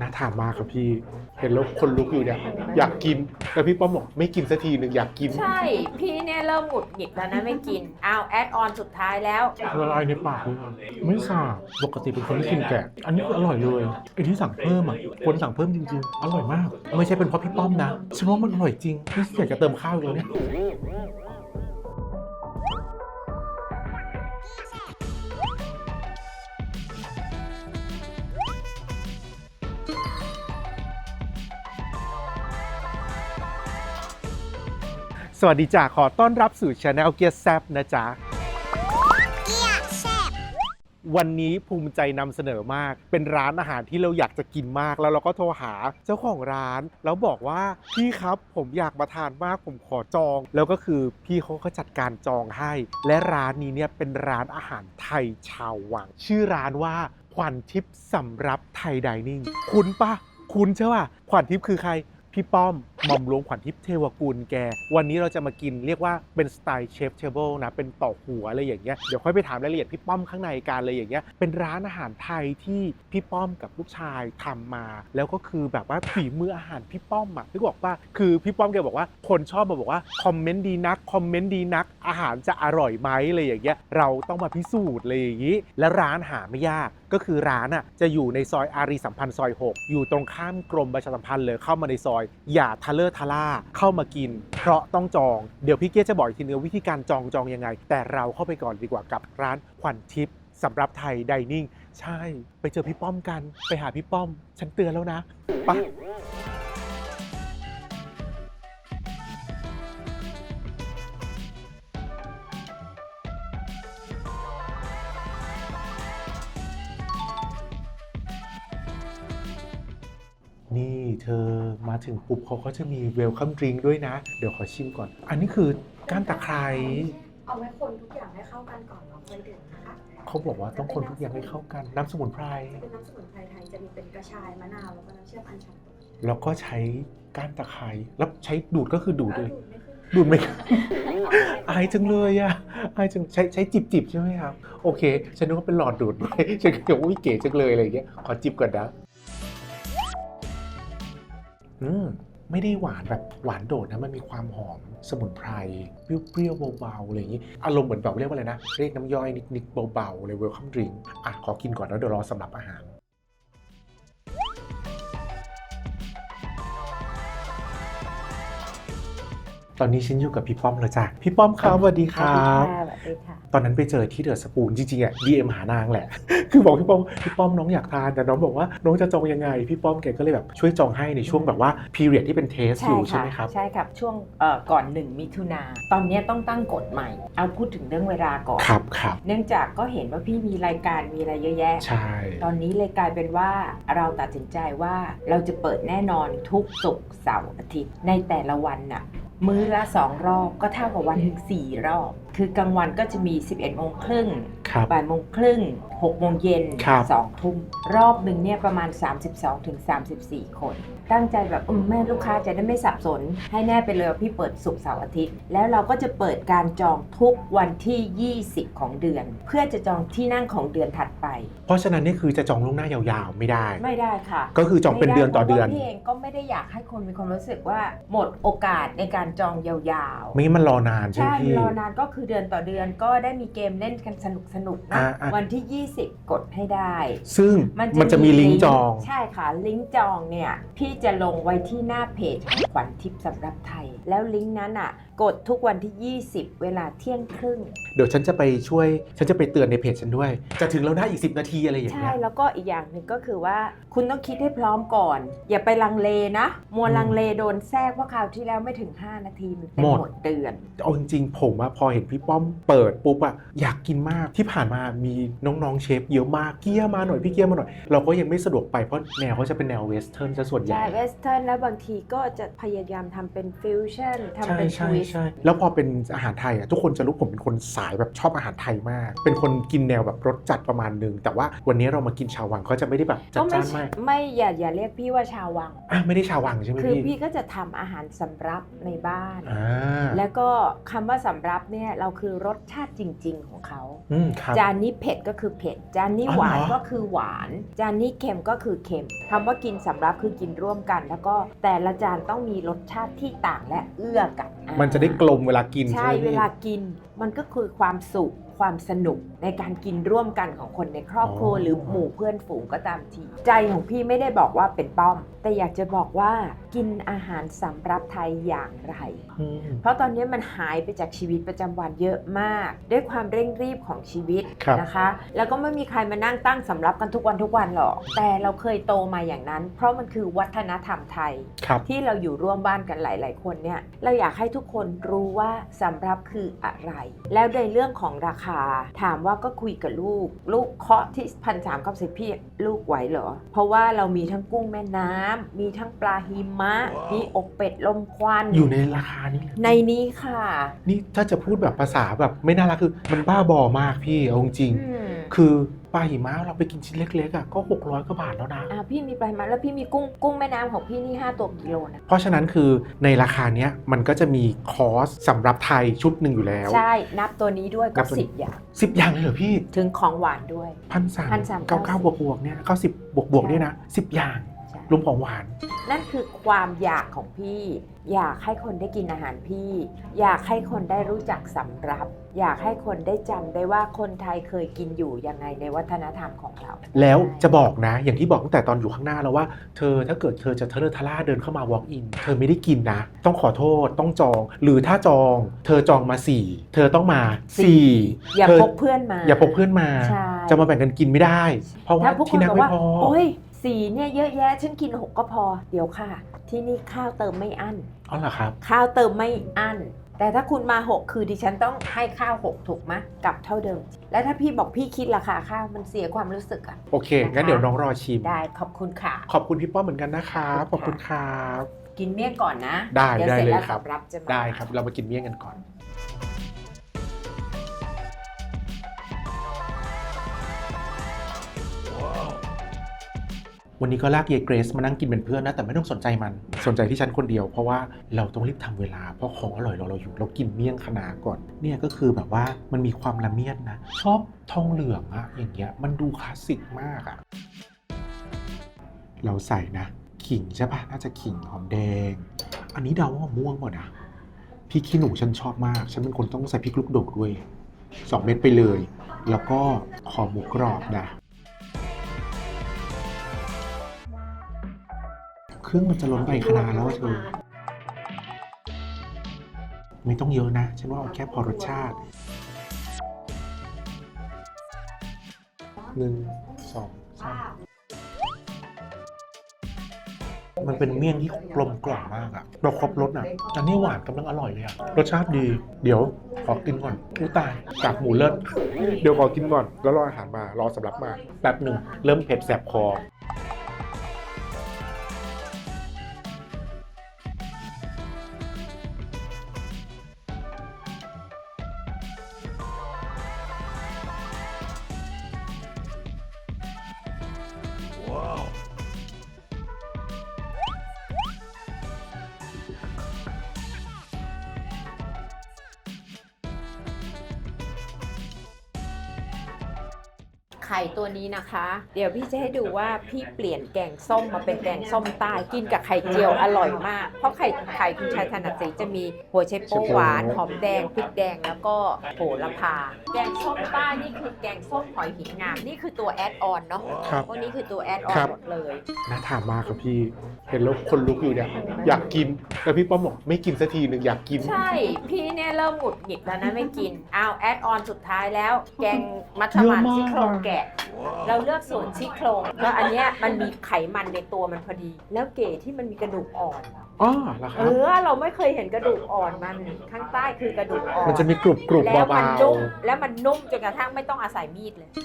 น่าทานมากครับพี่ เห็นแล้วคนลุกอยู่เนี่ย อยากกินแต่พี่ป้อมบอกไม่กินสักทีหนึ่งอยากกินใช่ พี่เนี่ยเริ่มหงุดหงิดแล้วนะไม่กินเอาแอดออนสุดท้ายแล้ว ละลายในปากเลยอะไม่สาบปกติเป็นคนที่กินแกะ อันนี้คืออร่อยเลยไอ้ที่สั่งเพิ่มอะควรสั่งเพิ่มจริงๆ อร่อยมาก ไม่ใช่เป็นเพราะพี่ป้อมนะฉันว่ามันอร่อยจริงนี่อยากจะเติมข้าวอีกแล้วเนี่ย สวัสดีจ้าขอต้อนรับสู่ช anel เกียร์แซบนะจ๊ะวันนี้ภูมิใจนำเสนอมาก เป็นร้านอาหารที่เราอยากจะกินมาก แล้วเราก็โทรหาเจ้าของร้าน แล้วบอกว่าพี่ครับผมอยากมาทานมากผมขอจอง แล้วก็คือพี่เขาก็จัดการจองให้ และร้านนี้เนี่ยเป็นร้านอาหารไทยชาววัง ชื่อร้านว่าขวัญทิพย์สำรับไทยไดนิ่ง คุ้นปะคุ้นใช่ป่ะขวัญทิพย์คือใคร พี่ป้อมหม่อมหลวงขวัญทิพย์เทวกุลแก วันนี้เราจะมากินเรียกว่าเป็นสไตล์เชฟเทเบิลนะ เป็นต่อหัวอะไรอย่างเงี้ย เดี๋ยวค่อยไปถามรายละเอียดพี่ป้อมข้างในกันเลยอย่างเงี้ย เป็นร้านอาหารไทยที่พี่ป้อมกับลูกชายทำมา แล้วก็คือแบบว่าฝีมืออาหารพี่ป้อมอะที่บอกว่าคือพี่ป้อมแกบอกว่าคนชอบมาบอกว่าคอมเมนต์ดีนักคอมเมนต์ดีนัก อาหารจะอร่อยไหมอะไรอย่างเงี้ย เราต้องมาพิสูจน์เลยอย่างงี้ และร้านหาไม่ยากก็คือร้านอะจะอยู่ในซอยอารีสัมพันธ์ซอย 6 อยู่ตรงข้ามกรมประชาสัมพันธ์เลยเข้ามาในซอย อย่าทะเลอทะล่าเข้ามากิน เพราะต้องจองเดี๋ยวพี่เกียจะบอกอีกทีนึงว่าวิธีการจองจองยังไง แต่เราเข้าไปก่อนดีกว่ากับร้านขวัญทิพย์สำหรับไทยไดนิ่งใช่ ไปเจอพี่ป้อมกัน ไปหาพี่ป้อม ฉันเตือนแล้วนะไป นี่เธอมาถึงปุ๊บเขาก็จะมีเวลคัมดริงด้วยนะ เดี๋ยวขอชิมก่อน อันนี้คือก้านตะไคร้ เอาไว้คนทุกอย่างให้เข้ากันก่อนแล้วค่อยดื่มนะคะ เขาบอกว่าต้องคนทุกอย่างให้เข้ากัน น้ำสมุนไพร เป็นน้ำสมุนไพรไทยจะมีเป็นกระชายมะนาวแล้วก็น้ำเชื่อมอัญชันแล้วก็ใช้ก้านตะไคร้แล้วใช้ดูดก็คือดูดเลย ดูดไม่ขึ้นดูดไหมอายจังเลยอะอายจังใช้ใช้จิบจิบใช่ไหมครับ โอเค ฉันนึกว่าเป็นหลอดดูดด้วยฉันก็บอกอุ้ยเก๋จังเลยอะไรอย่างเงี้ยขอจิบก่อนนะ อืมไม่ได้หวานแบบหวานโดดนะมันมีความหอมสมุนไพรเปรี้ยวๆเบาๆอะไรอย่างนี้ อารมณ์เหมือนแบบเรียกว่าอะไรนะ เรียกน้ำย่อยนิดๆเบาๆเลยเวลคัมดริงอะขอกินก่อนแล้วเดี๋ยวรอสำหรับอาหาร ตอนนี้ฉันอยู่กับพี่ป้อมแล้วจ้ะพี่ป้อมครับสวัสดีครับสวัสดีค่ะตอนนั้นไปเจอที่เดอะสปูนจริงๆอะ DM หานางแหละ คือบอกพี่ป้อมพี่ป้อมน้องอยากทานแต่น้องบอกว่าน้องจะจองยังไง พี่ป้อมแกก็เลยแบบช่วยจองให้ในช่วงแบบว่าพีเรียดที่เป็นเทสอยู่ใช่ไหมครับใช่ครับช่วงเอ่อก่อนหนึ่งมิถุนาตอนนี้ต้องตั้งกฎใหม่ เอาพูดถึงเรื่องเวลาก่อนครับครับเนื่องจากก็เห็นว่าพี่มีรายการมีอะไรเยอะแยะใช่ตอนนี้เลยกลายเป็นว่าเราตัดสินใจว่าเราจะเปิดแน่นอนทุกศุกร์เสาร์อาทิตย์ในแต่ละวันน่ะ มื้อละสองรอบก็เท่ากับวันหนึ่งสี่รอบ คือกลางวันก็จะมี 11โมงครึ่ง ครับบ่ายโมงครึ่ง6โมงเย็นครับ2ทุ่มรอบหนึ่งเนี่ยประมาณ 32ถึง34 คน ตั้งใจแบบอืมแม่ลูกค้าจะได้ไม่สับสน ให้แน่ไปเลยว่าพี่เปิดศุกร์เสาร์อาทิตย์ แล้วเราก็จะเปิดการจองทุกวันที่ 20 ของเดือน เพื่อจะจองที่นั่งของเดือนถัดไป เพราะฉะนั้นนี่คือจะจองล่วงหน้ายาวๆไม่ได้ ไม่ได้ค่ะก็คือจองเป็นเดือนต่อเดือน ไม่ไพราะว่าพี่เองก็ไม่ได้อยากให้คนมีความรู้สึกว่าหมดโอกาสในการจองยาวๆ ไม่งั้นมันรอนานใช่ไหมใช่พี่ รอนานก็คือเดือนต่อเดือนก็ได้มีเกมเล่นกันสนุกสนุกๆนะ อ่าอ่า วันที่ 20 กดให้ได้ ซึ่งมันจะมีลิงก์จอง ใช่ค่ะ ลิงก์จองเนี่ย พี่จะลงไว้ที่หน้าเพจของขวัญทิพย์สำหรับไทย แล้วลิงก์นั้นอะกดทุกวันที่ 20 เวลาเที่ยงครึ่ง เดี๋ยวฉันจะไปช่วย ฉันจะไปเตือนในเพจฉันด้วย จะถึงแล้วนะอีก 10 นาทีอะไรอย่างใช่เงี้ยแล้วก็อีกอย่างหนึ่งก็คือว่าคุณต้องคิดให้พร้อมก่อน อย่าไปลังเลนะมัวอืมลังเลโดนแทรกเพราะคราวที่แล้วไม่ถึง 5 นาทีมันเป็นหมด หมดเดือน เอาจริงๆผมอะพอเห็นพี่ป้อมเปิดปุ๊บอะอยากกินมากที่ผ่านมามีน้องๆเชฟเยอะมากเกียร์มาหน่อยพี่เกียร์มาหน่อย เราก็ยังไม่สะดวกไปเพราะแนวเขาจะเป็นแนวเวสเทิร์นซะส่วนใหญ่ ใช่เวสเทิร์นแล้วบางทีก็จะพยายามทำเป็นฟิวชั่นทำเป็นใช่ทวิสใช่แล้วพอเป็นอาหารไทยอะทุกคนจะรู้ผมเป็นคนสายแบบชอบอาหารไทยมาก เป็นคนกินแนวแบบรสจัดประมาณนึง แต่ว่าวันนี้เรามากินชาววังเขาจะไม่ได้แบบจัดก็ไม่จ้านใช่มากไม่อย่าอย่าเรียกพี่ว่าชาววังอะไม่ได้ชาววังใช่ไหมคือพี่พี่ก็จะทำอาหารสำรับในบ้านอ่าแล้วก็คำว่าสำรับเนี่ยเราคือรสชาติจริง ๆ ของเขาอืมครับจานนี้เผ็ดก็คือเผ็ด จานนี้อ๋อหวานเหรอก็คือหวาน จานนี้เค็มก็คือเค็มคำว่ากินสำรับคือกินร่วมกัน แล้วก็แต่ละจานต้องมีรสชาติที่ต่างและเอื้อกันอ่า มันจะได้กลมเวลากินใช่ใช่ไหมเวพี่ลากินมันก็คือความสุข ความสนุกในการกินร่วมกันของคนในครอบครัวอ๋อหรือหมู่เพื่อนฝูงก็ตามที ใจของพี่ไม่ได้บอกว่าเป็นป้อม แต่อยากจะบอกว่ากินอาหารสำรับไทยอย่างไรอืมเพราะตอนนี้มันหายไปจากชีวิตประจำวันเยอะมาก ด้วยความเร่งรีบของชีวิตครับนะคะ แล้วก็ไม่มีใครมานั่งตั้งสำรับกันทุกวันทุกวันหรอก แต่เราเคยโตมาอย่างนั้น เพราะมันคือวัฒนธรรมไทยครับที่เราอยู่ร่วมบ้านกันหลาย ๆ คนเนี่ยเราอยากให้ทุกคนรู้ว่าสำรับคืออะไร แล้วในเรื่องของราคาถามว่าก็คุยกับลูก ลูกเคาะที่พันสามกับสิบพี่ลูกไหวเหรอ เพราะว่าเรามีทั้งกุ้งแม่น้ำมีทั้งปลาหิมะ มีอกเป็ดลมควัน อยู่ในราคานี้เลยในนี้ค่ะ นี่ถ้าจะพูดแบบภาษาแบบไม่น่ารักคือ มันบ้าบอมากพี่เอาจริงอืมๆคือป ลาหิมะเราไปกินชิ้นเล็กๆอะก็ 600กว่าบาทแล้วนะอ่าพี่มีปลาหิมะแล้วพี่มีกุ้งกุ้งแม่น้ำของพี่นี่5ตัวกิโลนะเพราะฉะนั้นคือในราคาเนี้ยมันก็จะมีคอร์สสำหรับไทยชุดหนึ่งอยู่แล้ว ใช่นับตัวนี้ด้วยนัก็บตัวนี้สิบอย่าง สิบอย่างเลยเหรอพี่ถึงของหวานด้วย พันสาม1,390เก้าเก้าบวกบวกๆเนี่ยเก้าสิบบวกบวกๆเนี่ยนะสิบอย่างใช่รวมของหวาน นั่นคือความอยากของพี่ อยากให้คนได้กินอาหารพี่ อยากให้คนได้รู้จักสำรับ อยากให้คนได้จำได้ว่าคนไทยเคยกินอยู่ยังไงในวัฒนธรรมของเรา แล้วจะบอกนะ อย่างที่บอกตั้งแต่ตอนอยู่ข้างหน้าแล้วว่า เธอถ้าเกิดเธอจะเทเลทล่าเดินเข้ามา walk in เธอไม่ได้กินนะ ต้องขอโทษต้องจอง หรือถ้าจอง เธอจองมาสี่เธอต้องมาสี่อย่าพกเพื่อนมา อย่าพกเพื่อนมา ใช่ จะมาแบ่งกันกินไม่ได้ เพราะว่าถ้าพวกคที่นนั่งบอกไม่ว่า พอ โอ้ยสีเนี่ยเยอะแยะ ฉันกินหกก็พอ เดี๋ยวค่ะ ที่นี่ข้าวเติมไม่อั้น อ๋อเหรอครับ ข้าวเติมไม่อั้น แต่ถ้าคุณมา 6 คือดิฉันต้องให้ข้าว 6 ถูกไหมกลับเท่าเดิม แล้วถ้าพี่บอกพี่คิดราคาข้าวมันเสียความรู้สึกอะโอเค งั้นเดี๋ยวน้องรอชิม ได้ขอบคุณค่ะ ขอบคุณพี่ป้อมเหมือนกันนะครับขอบคุณครับกินเมี่ยงก่อนนะได้เดี๋ยวได้เสร็จเลยแล้วครับ สำรับจะมา ได้ครับ เรามากินเมี่ยงกันก่อน วันนี้ก็ลากเยเกรซมานั่งกินเป็นเพื่อนนะ แต่ไม่ต้องสนใจมัน สนใจที่ฉันคนเดียว เพราะว่าเราต้องรีบทำเวลา เพราะของอร่อยเราเราอยู่ เรากินเมี่ยงคณะก่อน เนี่ยก็คือแบบว่ามันมีความละเมียดนะ ชอบทองเหลืองอะอย่างเงี้ย มันดูคลาสสิกมากอะเราใส่นะ ขิงใช่ปะน่าจะขิงหอมแดง อันนี้เดาว่าม่วงหมดอะพริกขี้หนูฉันชอบมาก ฉันเป็นคนต้องใส่พริกลูกโดดด้วยสองเม็ดไปเลย แล้วก็ขอหมูกรอบนะ เครื่องมันจะล้นใบคะนาดแล้วอะเธอ ไม่ต้องเยอะนะ ฉันว่าเอาแค่พอรสชาติหนึ่งสองสามมันเป็นเมี่ยงที่กลมกล่อมมากอะเราครบรสอะอันนี้หวานกำลังอร่อยเลยอะรสชาติดี เดี๋ยวขอกินก่อนอู้ตายกากหมูเลิศเดี๋ยวขอกินก่อน แล้วรออาหารมารอสำรับมาแป๊บหนึ่งเริ่มเผ็ดแสบคอ นี้นะคะ เดี๋ยวพี่จะให้ดูว่าพี่เปลี่ยนแกงส้มมาเป็นแกงส้มใต้กินกับไข่เจียวอร่อยมาก เพราะไข่ไข่คุณชายถนัดสีจะมีหัวไชโป๊หวานหอมแดงพริกแดงแล้วก็โหระพา แกงส้มใต้นี่คือแกงส้มหอยหินงามนี่คือตัวแอดออนเนาะครับพวกนี้คือตัวแอดออคนรับ หมดเลยน่าทานมากครับพี่เห็นแล้วคนลุกอยู่เนี่ยอยากกินแต่พี่ป้อมบอกไม่กินสักทีหนึ่งอยากกิน ใช่พี่เนี่ยเริ่มหงุดหงิดแล้วนะไม่กินเอาแอดออนสุดท้ายแล้ว แกงมัสมั่นเยอะมาก ซี่โครงแกะ เราเลือกส่วนซี่โครงก็อันเนี้ยมันมีไขมันในตัวมันพอดี แล้วเก๋ที่มันมีกระดูกอ่อน อ๋อเหรอคเอรับ อเราไม่เคยเห็นกระดูกอ่อนมันข้างใต้คือกระดูกอ่อน มันจะมีกรุบกรุบแล้วมัเบานุ่มแล้วมันนุ่มจนกระทั่งไม่ต้องอาศัยมีดเลย ๆ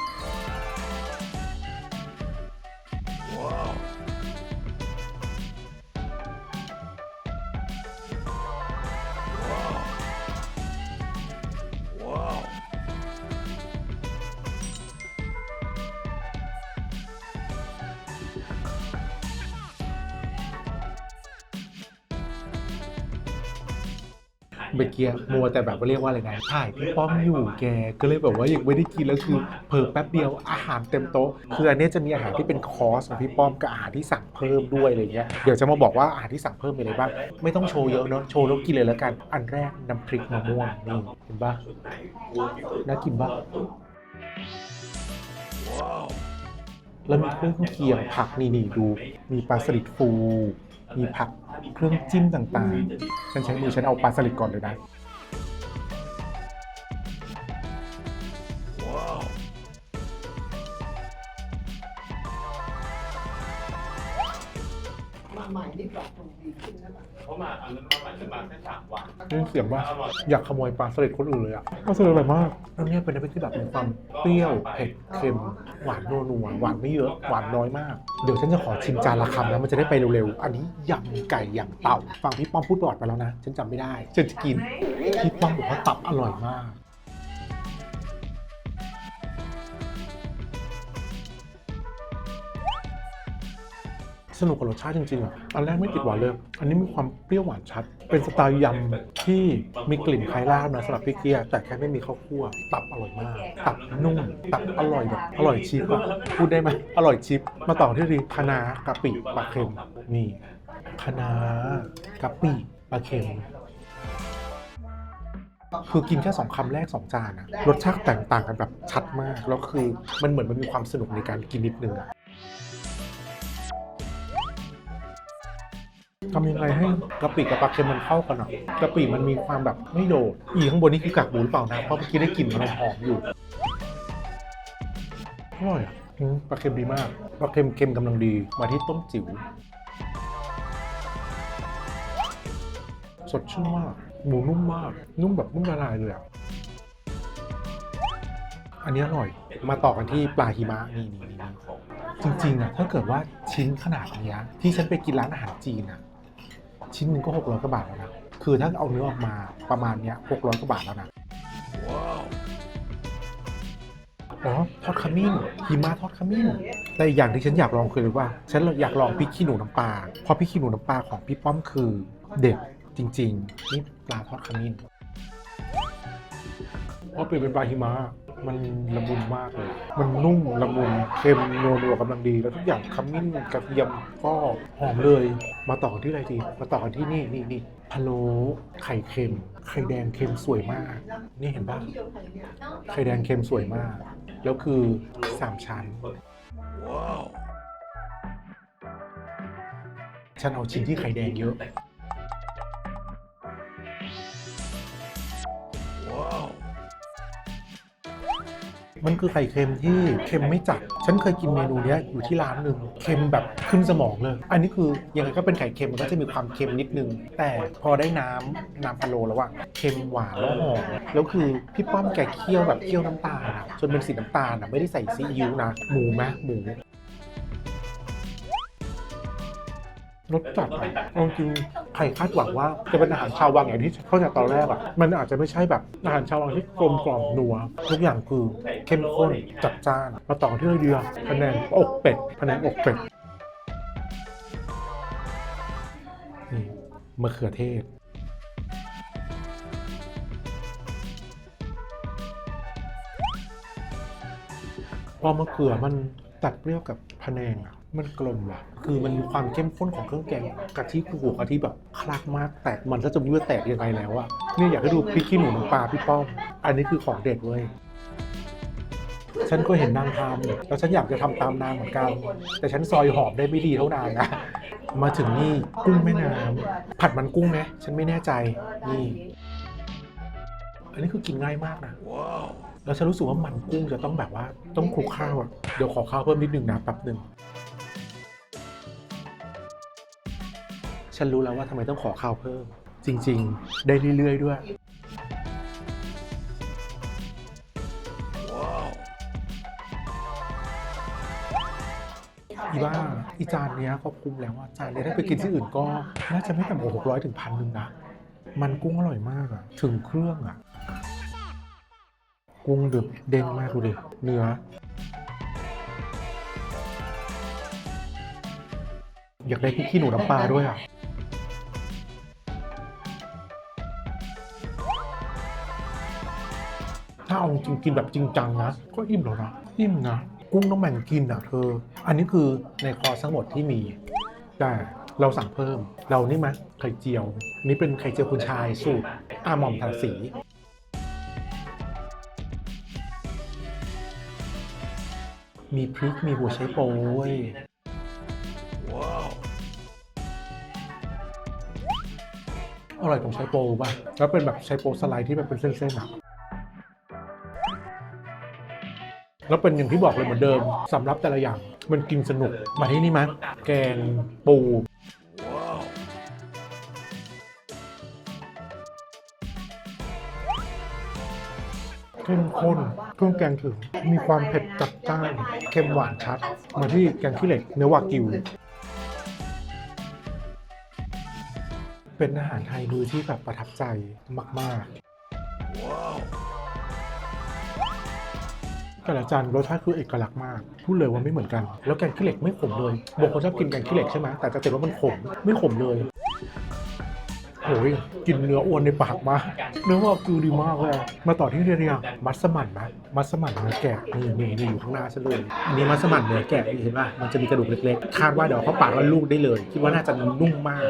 มื่อกี้มัวแต่แบบว่าเรียกว่าอะไรนะถ่ายพี่ป้อมอยู่แกก็เลยแบบว่ายังไม่ได้กินแล้วคือเพิ่แป๊บเดียวอาหารเต็มโต๊ะคืออันเนี้ยจะมีอาหารที่เป็นคอร์สของพี่ป้อมกับอาหารที่สั่งเพิ่มด้วยอะไรเงี้ยเดี๋ยวจะมาบอกว่าอาหารที่สั่งเพิ่มมีอะไรบ้างไม่ต้องโชว์เยอะเนาะโชว์แล้วกินเลยแล้วกัน อันแรกน้ำพริกมะม่วงนี่เห็นปะน่ากินปะแล้วมีเครื่องเคียงผักนี่นี่ดู มีปลาสลิดฟู มีผักเครื่องจิ้มต่างๆ ฉันใช้มือฉันเอาปลาสลิดก่อนเลยนะ เขามาอันนั้นมาใหม่ได้มาแค่สามวันนี่เสียงว่าอยากขโมยปลาสลิดคนอื่นเลยอะปลาสลิดอร่อยมากแล้วเนี่ยเป็นน้ำพริกที่แบบมีความเปรี้ยวเผ็ดเค็มหวานนัวนัวๆหวานไม่เยอะหวานน้อยมาก เดี๋ยวฉันจะขอชิมจานละคำแล้วมันจะได้ไปเร็วๆ อันนี้ยำไก่ยำเต่าฟังพี่ป้อมพูดประวัติมาแล้วนะ ฉันจำไม่ได้ฉันจะกินพี่ป้อมบอกว่าตับอร่อยมาก สนุกกับรสชาติจริงๆอะอันแรกไม่ติดหวานเลย อันนี้มีความเปรี้ยวหวานชัด เป็นสไตล์ยำที่มีกลิ่นคล้ายลาบนะสำหรับพี่เกียร์แต่แค่ไม่มีข้าวคั่ว ตับอร่อยมาก ตับนุ่ม ตับอร่อยแบบอร่อยชิปอะพูดได้ไหมอร่อยชิป มาต่อที่รีคะน้ากะปิปลาเค็มนี่คะน้ากะปิปลาเค็มคือกินแค่สองคำแรกสองจานนะรสชาติแตกต่างกันแบบชัดมาก แล้วคือมันเหมือนมันมีความสนุกในการกินนิดนึงอะ ทำยังไงให้กะปิกับปลาเค็มมันเข้ากันอะกะปิมันมีความแบบไม่โดด อีข้างบนนี่คือกากหมูหรือเปล่านะ เพราะเมื่อกี้ได้กลิ่นมันหอมอยู่ อร่อยอะอืมปลาเค็มดีมาก ปลาเค็มเค็มกำลังดี มาที่ต้มจิ๋ว สดชื่นมาก หมูนุ่มมาก นุ่มแบบนุ่มละลายเลยอะ อันนี้อร่อย มาต่อกันที่ปลาหิมะนี่นี่นี่จริงๆอะถ้าเกิดว่าชิ้นขนาดเนี้ยที่ฉันไปกินร้านอาหารจีนอะ ชิ้นหนึ่งก็หกร้อยกว่าบาทแล้วนะคือถ้าเอาเนื้อออกมาประมาณเนี้ยหกร้อยกว่าบาทแล้วนะอ๋อทอดขมิ้นหิมะทอดขมิ้นแต่อีกอย่างที่ฉันอยากลองคืออะไรว่า ฉันอยากลองพริกขี้หนูน้ำปลาเพราะพริกขี้หนูน้ำปลาของพี่ป้อมคือ เด็ดจริงๆนี่ปลาทอดขมิ้นพอเปลี่ยนเป็นปลาหิมะ มันละมุนมากเลย มันนุ่มละมุนเค็มนัวนัวๆกำลังดี แล้วทุกอย่างขมิ้นกระเทียมก็หอมเลย มาต่อกันที่อะไรดี มาต่อกันที่นี่นี่นี่พะโล้ไข่เค็ม ไข่แดงเค็มสวยมาก นี่เห็นปะไข่แดงเค็มสวยมาก แล้วคือสามชั้นฉันเอาชิ้นที่ไข่แดงเยอะ มันคือไข่เค็มที่เค็มไม่จัด ฉันเคยกินเมนูเนี้ยอยู่ที่ร้านหนึ่งเค็มแบบขึ้นสมองเลย อันนี้คือยังไงก็เป็นไข่เค็มมันก็จะมีความเค็มนิดนึง แต่พอได้น้ำน้ำพะโลแล้วอะเค็มหวานแล้วหอมแล้วคือพี่ป้อมแกเคี่ยวแบบเคี่ยวน้ำตาลอะจนเป็นสีน้ำตาลอะไม่ได้ใส่ซีอิ๊วนะหมูไหมหมู รสจัดอะเอาจริงใครคาดหวังว่าจะเป็นอาหารชาววังอย่างที่เข้าใจตอนแรกอะมันอาจจะไม่ใช่แบบอาหารชาววังที่กลมกล่อมนัว ทุกอย่างคือเข้มข้นจัดจ้านมาต่อที่เรือพะแนงอกเป็ดพะแนงอกเป็ดนี่มะเขือเทศพอมะเขือมันตัดเปรี้ยวกับพะแนงอะ มันกลมว่ะ คือมันมีความเข้มข้นของเครื่องแกงกะทิคือหัวกะทิแบบคลักมาก แตกมันก็จะม่รู้ว่าแตกยังไงแล้วอะเนี่ยอยากให้ดูพริกขี้หนูน้ำปลาพี่ป้อม อันนี้คือของเด็ดเว้ย ฉันก็เห็นนางทำแล้วฉันอยากจะทำตามนางเหมือนกัน แต่ฉันซอยหอมได้ไม่ดีเท่านางนะ มาถึงนี่กุ้งแม่น้ำผัดมันกุ้งไหมฉันไม่แน่ใจนี่ อันนี้คือกินง่ายมากนะแล้วฉันรู้สึกว่ามันกุ้งจะต้องแบบว่าต้องคลุกข้าวอะเดี๋ยวขอข้าวเพิ่มนิดนึงนะแป๊บหนึ่ง ฉันรู้แล้วว่าทำไมต้องขอข้าวเพิ่ม จริง ๆ ได้เรื่อย ๆ ด้วย อีบ้าอีจานเนี้ยก็คุ้มแล้วว่าจานเนี้ยถ้าไปกินที่อื่นก็น่าจะไม่ต่ำกว่าหกร้อยถึงพันหนึ่งนะ มันกุ้งอร่อยมากอะถึงเครื่องอะกุ้งเดือบเด้งมากดูดิเนื้ออยากได้พริกขี้หนูน้ำปลาด้วยอะ ถ้าเอาจริงกินแบบจริงจังนะ ก็อิ่มแล้วนะอิ่มนะ กุ้งน้องแม่งกินอะเธอ อันนี้คือในคอร์สทั้งหมดที่มีแต่เราสั่งเพิ่ม เรานี่ไหมไข่เจียว นี่เป็นไข่เจียวคุณชายสูตรอาหม่อมทาสีมีพริกมีหัวไชโป๊ยอร่อยตรงไชโป๊ป่ะ แล้วเป็นแบบไชโป๊สไลด์ที่แบบเป็นเส้นๆอะ แล้วเป็นอย่างที่บอกเลยเหมือนเดิมสำรับแต่ละอย่างมันกินสนุกมาที่นี่มั้ยแกงปูเข้มข้นเครื่องแกงถึง มีความเผ็ดจัดจ้าน เค็มหวานชัด มาที่แกงขี้เหล็กเนื้อวากิว เป็นอาหารไทยมือที่แบบประทับใจมาก ๆ แต่ละจานรสชาติคือเอกลักษณ์มากพูดเลยว่าไม่เหมือนกัน แล้วแกงขี้เหล็กไม่ขมเลยบางคนชอบกินแกงขี้เหล็กใช่ไหมแต่จะเห็นว่ามันขมไม่ขมเลยโอ้ยกินเนื้ออ้วนในปากมาเนื้อว่ากิวดีมากเลยมาต่อที่เรียนมัสมั่นไหมมัสมั่นเนื้อแกะนี่นี่นี่อยู่ข้างหน้าฉันเลยอันนี้มัสมั่นเนื้อแกะนี่เห็นป่ะมันจะมีกระดูกเล็กๆคาดว่าเดี๋ยวเขาปากแล้วลูกได้เลย คิดว่าน่าจะนุ่มมาก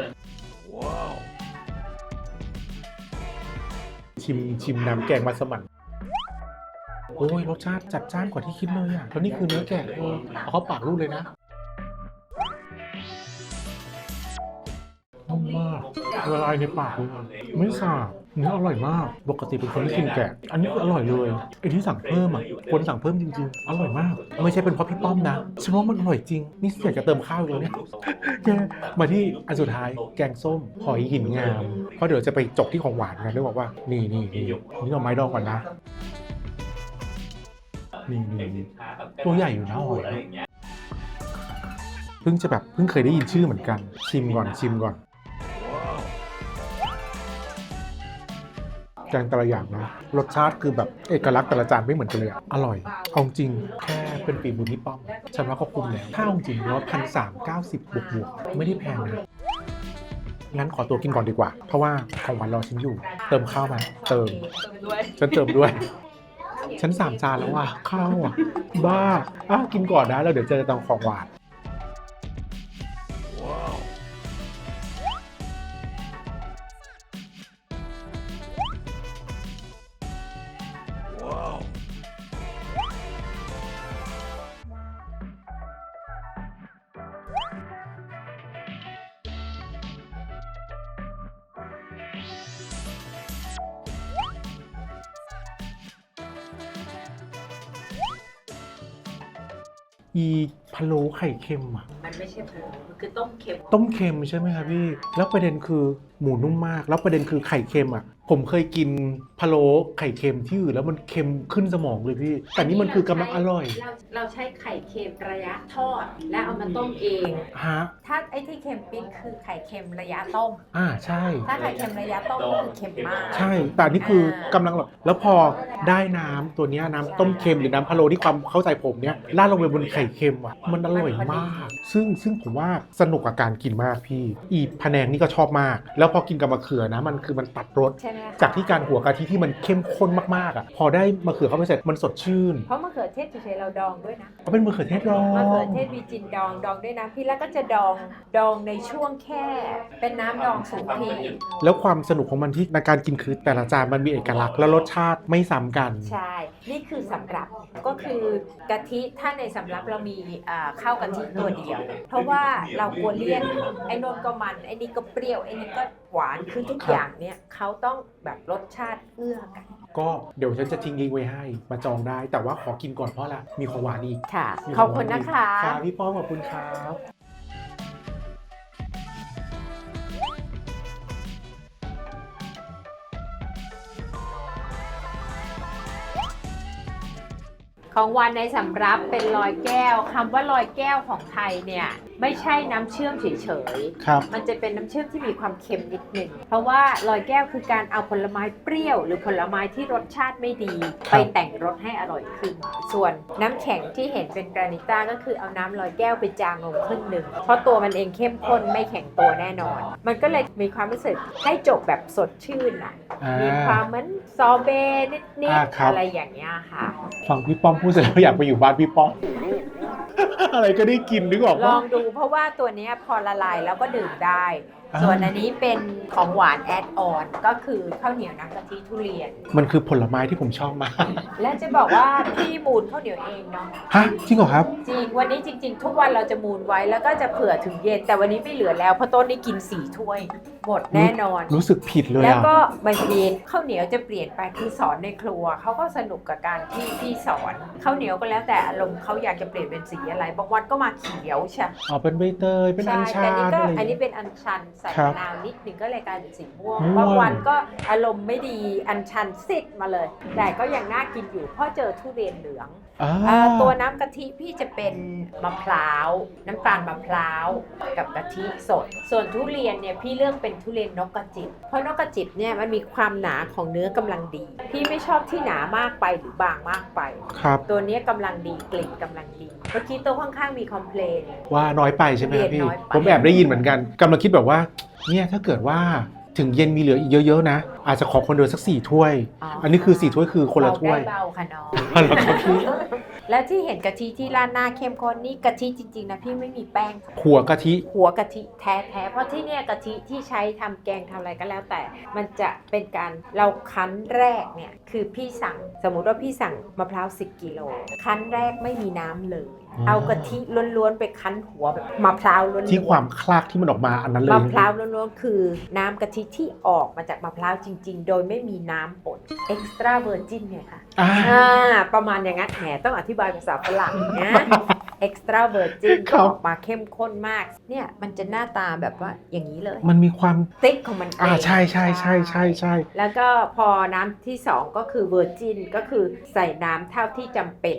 ชิมชิมน้ำแกงมัสมั่น โอ้ยรสชาติจัดจ้านกว่าที่คิดเลยอะแล้วนี่คือเนื้อแกะเออเอาเข้าปากลูกเลยนะนุ่มมากละลายในปากเลยอะไม่สาบเนื้ออร่อยมาก ปกติเป็นคนที่กินแกะ อันนี้คืออร่อยเลยไอ้ที่สั่งเพิ่มอะควรสั่งเพิ่มจริงๆ อร่อยมาก ไม่ใช่เป็นเพราะพี่ป้อมนะฉันว่ามันอร่อยจริง นี่เสียจะเติมข้าวอีกแล้วเนี่ยแกมาที่อันสุดท้ายแกงส้มหอยหินงามเพราะเดี๋ยวจะไปจบที่ของหวานกันด้วยบอกว่า นี่นี่นี่นี่เอาไม้ดองก่อนนะ นี่นี่นี่ตัวใหญ่อยู่นะหอยเพิ่งจะแบบเพิ่งเคยได้ยินชื่อเหมือนกัน ชิมก่อนชิมก่อนแกงแต่ละอย่างนะรสชาติคือแบบเอกลักษณ์แต่ละจานไม่เหมือนกันเลยอะอร่อยเอาจริงแค่เป็นปีบุญที่ป้อมฉันว่าก็คุ้มแล้วถ้าเอาจริงแล้วพันสามเก้าสิบบวกบวกๆไม่ได้แพงนะงั้นขอตัวกินก่อนดีกว่า เพราะว่าของหวานรอฉันอยู่ เติมข้าวมา เติม ฉันเติมด้วย ฉันสามจานแล้วว่ะข้าวอะ บ้าอ้ากินก่อนนะแล้วเดี๋ยวเจอตอนของหวาน เค็มอะ มันไม่ใช่พะโล้มันคือต้มเค็มต้มเค็มใช่ไหมครับพี่ แล้วประเด็นคือหมูนุ่มมาก แล้วประเด็นคือไข่เค็มอะ ผมเคยกินพะโล้ไข่เค็มที่อื่นแล้วมันเค็มขึ้นสมองเลยพี่แต่นี่มันคือกำลังอร่อยเราเราใช้ไข่เค็มระยะทอด และเอามาต้มเอง ฮะถ้าไอ้ที่เค็มปิดคือไข่เค็มระยะต้ม อ่าใช่ ถ้าไข่เค็มระยะต้มก็คือเค็มมาก ใช่แต่อันนี่คือกำลังแบบแล้วพอได้น้ำตัวเนี้ยน้ำต้มเค็มหรือน้ำพะโล้ที่ความเข้าใจผมเนี้ยราดลงไปบนไข่เค็มอะมันอร่อยมาก ซึ่งซึ่งผมว่าสนุกกับการกินมากพี่ อีพะแนงนี่ก็ชอบมาก แล้วพอกินกับมะเขือนะมันคือมันตัดรส ใช่ไหมคะจากที่การหัวกะทิที่มันเข้มข้นมากๆอะพอได้มะเขือเข้าไปเสร็จมันสดชื่นเพราะมะเขือเทศเฉยๆเราดองด้วยนะก็เป็นมะเขือเทศดองมะเขือเทศวีจินดองดองด้วยน้ำพี่แล้วก็จะดองดองในช่วงแค่ เป็นน้ำดองสูงพีแล้วความสนุกของมันที่ในการกินคือแต่ละจานมันมีเอกลักษณ์และรสชาติไม่ซ้ำกัน ใช่ นี่คือสำรับก็คือกะทิถ้าในสำรับเรามีอ่าข้าวกะทิตัวเดียว เพราะว่าเรากลัวเลี่ยนไอ้นนก็มันไอ้นี่ก็เปรี้ยวไอ้นี่ก็ หวานคือทุกครับอย่างเนี่ยเขาต้องแบบรสชาติเอื้อกัน ก็เดี๋ยวฉันจะทิ้งลิงก์ไว้ให้ มาจองได้ แต่ว่าขอกินก่อนเพราะละมีของหวานอีกค่ะ มีขอบคุณนะคะครับพี่ป้อมขอบคุณครับของวันในสำรับเป็นลอยแก้วคำว่าลอยแก้วของไทยเนี่ย ไม่ใช่น้ำเชื่อมเฉยครับ ๆ มันจะเป็นน้ำเชื่อมที่มีความเค็มนิดหนึ่ง เพราะว่าลอยแก้วคือการเอาผลไม้เปรี้ยว หรือผลไม้ที่รสชาติไม่ดี ครับ ไปแต่งรสให้อร่อยขึ้น ส่วนน้ำแข็งที่เห็นเป็นกรานิต้าก็คือเอาน้ำลอยแก้วไปจางลงครึ่งหนึ่ง เพราะตัวมันเองเข้มข้นไม่แข็งตัวแน่นอน มันก็เลยมีความรู้สึกให้จบแบบสดชื่นอะ อ่า มีความเหมือนซอเบต์นิดอ่าครับๆอะไรอย่างเงี้ยค่ะ ฟังพี่ป้อมพูดเสร็จแล้วอยากไปอยู่บ้านพี่ป้อม อะไรก็ได้กินนึกออกลปะ องดูเพราะว่าตัวนี้พอละลายแล้วก็ดื่มได้ ส่วนอันนี้เป็นของหวานแอดออนก็คือข้าวเหนียวน้ำกะทิทุเรียน มันคือผลไม้ที่ผมชอบมากและจะบอกว่าพี่มูนข้าวเหนียวเองเนาะฮะจริงเหรอครับ จริงวันนี้จริง ๆ ทุกวันเราจะมูนไว้แล้วก็จะเผื่อถึงเย็น แต่วันนี้ไม่เหลือแล้วเพราะต้นนี้กินสี่ถ้วยหมดแน่นอน รู้สึกผิดเลยแล้วอะก็บางทีข้าวเหนียวจะเปลี่ยนไปคือสอนในครัวเขาก็สนุกกับการที่พี่สอนข้าวเหนียวก็แล้วแต่อารมณ์เขาอยากจะเปลี่ยนเป็นสีอะไรบางวันก็มาเขียวใช่อ๋อเป็นใบเตยเป็นอัญใช่ชัแต่นนี่ก็อะไรอย่างอันนี้เงี้ยเป็นอัญชันใส่ครับมะนาวนิดหนึ่งก็เลยกลายเป็นสีม่วงม่วงบางวันก็อารมณ์ไม่ดีอัญชันซิดมาเลย แต่ก็ยังน่ากินอยู่เพราะเจอทุเรียนเหลืองอ่า เอ่อตัวน้ำกะทิพี่จะเป็นมะพร้าว น้ำตาลมะพร้าวกับกะทิสด ส่วนทุเรียนเนี่ยพี่เลือกเป็นทุเรียนนกกระจิบเพราะนกกระจิบเนี่ยมันมีความหนาของเนื้อกำลังดี พี่ไม่ชอบที่หนามากไปหรือบางมากไป ครับ ตัวเนี้ยกำลังดีกลิ่นกำลังดีเมื่อกี้โต๊ะข้างๆมีคอมเพลน ว่าน้อยไปใช่ไหมครับเรีพี่ยนน้อยไป ผมแอบได้ยินเหมือนกันกำลังคิดแบบว่าเนี่ยถ้าเกิดว่าถึงเย็นมีเหลืออีกเยอะ ๆ นะ อาจจะขอคนเดียวสักสี่ถ้วย อันนี้คือสี่ถ้วยคือคนละถ้วยเบาได้เบาค่ะน้องอ๋อเหรอครับพี่แล้วที่เห็นกะทิที่ร้านหน้าเข้มข้นนี่กะทิจริงๆนะพี่ไม่มีแป้งค่ะหัวกะทิหัวกะทิแท้ๆเพราะที่เนี่ยกะทิที่ใช้ทำแกงทำอะไรก็แล้วแต่ มันจะเป็นการเราคั้นแรกเนี่ยคือพี่สั่ง สมมุติว่าพี่สั่งมะพร้าว10กิโลคั้นแรกไม่มีน้ำเลย เอากะทิล้วนๆไปคั้นหัวแบบมะพร้าวล้วนๆที่ความคลากที่มันออกมาอันนั้นเลยมะพร้าวล้วนๆคือ น้ำกะทิที่ออกมาจากมะพร้าวจริง ๆ โดยไม่มีน้ำปน extra virgin ไงคะอ่าอ่าประมาณอย่างนั้นแหมต้องอธิบายภาษาฝรั่งนะ extra virgin ครัก็บออกมาเข้มข้นมาก เนี่ยมันจะหน้าตาแบบว่าอย่างนี้เลยมันมีความติ๊กของมันเองอ่าใช่ใช่ใช่ใช่ใช่ แล้วก็พอน้ำที่2ก็คือ virgin ก็คือใส่น้ำเท่าที่จำเป็น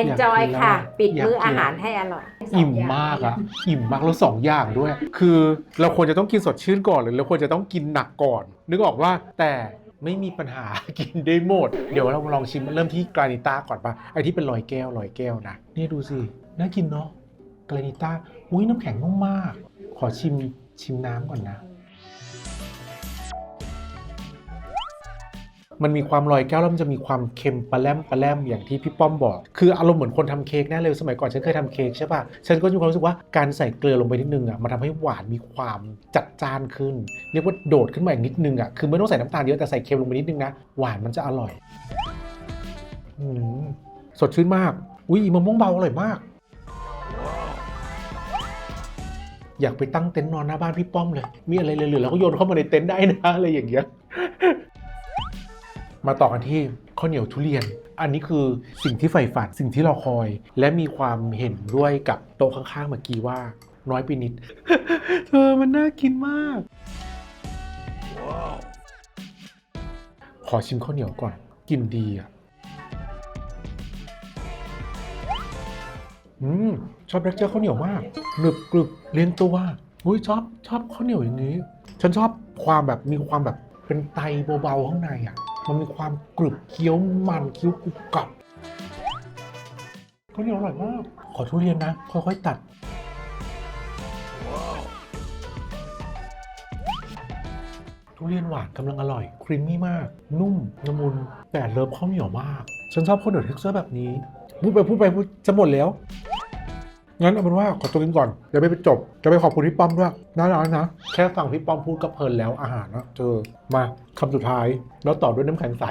enjoy ค่ะปิดมื้ออาหารให้อร่อยอิ่มมากอะอิ่มมากแล้วสองอย่างด้วย คือเราควรจะต้องกินสดชื่นก่อนหรือเราควรจะต้องกินหนักก่อน นึกออกว่าแต่ไม่มีปัญหา กินได้หมด เดี๋ยวเราลองชิมเริ่มที่กรานิต้าก่อนปะไอที่เป็นลอยแก้วลอยแก้วนะนี่ดูสิ น่ากินเนาะกรานิต้าอุ้ยน้ำแข็งนุ่มมาก ขอชิมชิมน้ำก่อนนะ มันมีความลอยแก้วแล้วมันจะมีความเค็มปลาแรมปลาแรมอย่างที่พี่ป้อมบอก คืออารมณ์เหมือนคนทำเค้กแน่เลย สมัยก่อนฉันเคยทำเค้กใช่ปะฉันก็มีความรู้สึกว่าการใส่เกลือลงไปนิดนึงอะมันทำให้หวานมีความจัดจ้านขึ้น เรียกว่าโดดขึ้นมาอีกนิดนึงอะคือไม่ต้องใส่น้ำตาลเยอะแต่ใส่เค็มลงไปนิดนึงนะหวานมันจะอร่อยอืมสดชื่นมาก อุ้ยมะม่วงเบาอร่อยมาก อยากไปตั้งเต็นท์นอนหน้าบ้านพี่ป้อมเลย มีอะไรเหลือๆแล้วก็โยนเข้ามาในเต็นท์ได้นะอะไรอย่างเงี้ย มาต่อกันที่ข้าวเหนียวทุเรียน อันนี้คือสิ่งที่ใฝ่ฝันสิ่งที่เราคอย และมีความเห็นด้วยกับโต๊ะข้างๆเมื่อกี้ว่า น้อยไปนิด เธอมันน่ากินมาก ขอชิมข้าวเหนียวก่อน กินดีอะ อืมชอบเท็กเจอร์ข้าวเหนียวมากหนึบกรึบเรียงตัวอุ้ยชอบชอบข้าวเหนียวอย่างนี้ ฉันชอบความแบบมีความแบบเป็นไตเบาๆข้างในอะ มันมีความกรึบเคี้ยวมันเคี้ยวกรุบกรับข้าวเหนียวอร่อยมาก ขอทุเรียนนะ ค่อยๆตัดทุเรียนหวานกำลังอร่อย ครีมมี่มาก นุ่มละมุนแต่เลิฟข้าวเหนียวมาก ฉันชอบข้าวเหนียวเท็กเจอร์แบบนี้ พูดไปพูดไปพูดจะหมดแล้ว งั้นเอาเป็นว่าขอตัวกินก่อนเดี๋ยวไปจบจะไปขอบคุณพี่ป้อมด้วยน่ารักนะแค่ฟังพี่ป้อมพูดก็เพลินแล้วอาหารนะเจอมาคำสุดท้ายแล้วต่อด้วยน้ำแข็งใส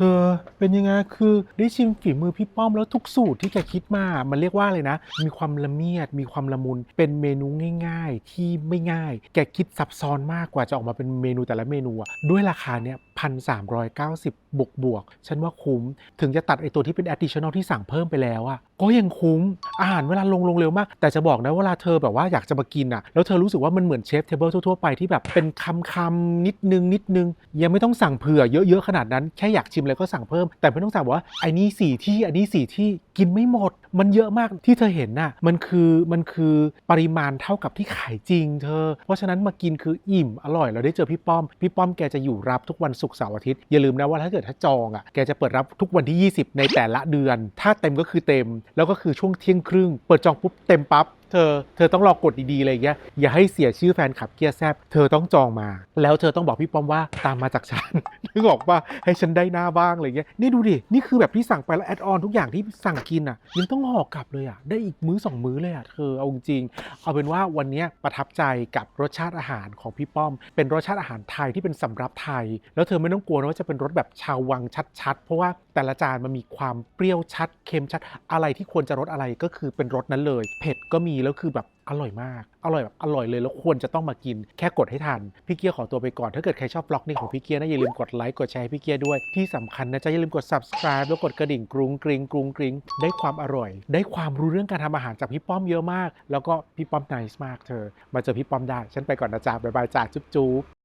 เธอเป็นยังไงคือได้ชิมฝีมือพี่ป้อมแล้วทุกสูตรที่แกคิดมา มันเรียกว่าเลยนะ มีความละเมียด มีความละมุน เป็นเมนูง่าย ๆ ที่ไม่ง่าย แกคิดซับซ้อนมากกว่าจะออกมาเป็นเมนูแต่ละเมนูด้วยราคาเนี้ย พันสามร้อยเก้าสิบบวกบวกฉันว่าคุ้ม ถึงจะตัดไอตัวที่เป็น additional ที่สั่งเพิ่มไปแล้วอะก็ยังคุ้ม อาหารเวลาลงลงเร็วมาก แต่จะบอกนะเวลาเธอแบบว่าอยากจะมากินอะแล้วเธอรู้สึกว่ามันเหมือนเชฟเทเบิลทั่วๆไปที่แบบเป็นคำคำนิดนึงนิดนึง ยังไม่ต้องสั่งเผื่อเยอะๆขนาดนั้น แค่อยากชิมอะไรก็สั่งเพิ่ม แต่ไม่ต้องสั่งว่าไอ้นี่สี่ที่อันนี้สี่ที่ กินไม่หมด มันเยอะมากที่เธอเห็นน่ะมันคือมันคือปริมาณเท่ากับที่ขายจริง เธอ เพราะฉะนั้นมากินคืออิ่มอร่อยเราได้เจอพี่ป้อม พี่ป้อมแกจะอยู่รับทุกวันศุกร์เสาร์อาทิตย์อย่าลืมนะว่าถ้าเกิดถ้าจองอะแกจะเปิดรับทุกวันที่ 20 ในแต่ละเดือน ถ้าเต็มก็คือเต็ม แล้วก็คือช่วงเที่ยงครึ่ง เปิดจองปุ๊บเต็มปั๊บเธอเธอต้องรอกดดีๆอะไรอย่างเงี้ยอย่าให้เสียชื่อแฟนคลับเกียร์แซบเธอต้องจองมา แล้วเธอต้องบอกพี่ป้อมว่าตามมาจากฉันนึกออกว่าให้ฉันได้หน้าบ้างอะไรเงี้ยนี่ดูดินี่คือแบบที่สั่งไปแล้วแอดออนทุกอย่างที่สั่งกินอะยังต้องห่อกลับเลยอะได้อีกมื้อสองมื้อเลยอะเธอเอาจริงเอาเป็นว่าวันนี้ประทับใจกับรสชาติอาหารของพี่ป้อม เป็นรสชาติอาหารไทยที่เป็นสำรับไทย แล้วเธอไม่ต้องกลัวนะว่าจะเป็นรสแบบชาววังชัดๆ เพราะว่า แต่ละจานมันมีความเปรี้ยวชัดเค็มชัด อะไรที่ควรจะรสอะไรก็คือเป็นรสนั้นเลย เผ็ดก็มีแล้วคือแบบอร่อยมาก อร่อยแบบอร่อยเลยแล้วควรจะต้องมากิน แค่กดให้ทัน พี่เกียร์ขอตัวไปก่อน ถ้าเกิดใครชอบบล็อกนี้ของพี่เกียร์นะอย่าลืมกดไลค์กดแชร์ให้พี่เกียร์ด้วย ที่สำคัญนะจ๊ะอย่าลืมกด subscribe แล้วกดกระดิ่งกรุงกริงกรุงกริงได้ความอร่อย ได้ความรู้เรื่องการทำอาหารจากพี่ป้อมเยอะมาก แล้วก็พี่ป้อม nice มากเธอ มาเจอพี่ป้อมได้ ฉันไปก่อนนะจ๊ะบ๊ายบายจ้าจุ๊บจุ๊บ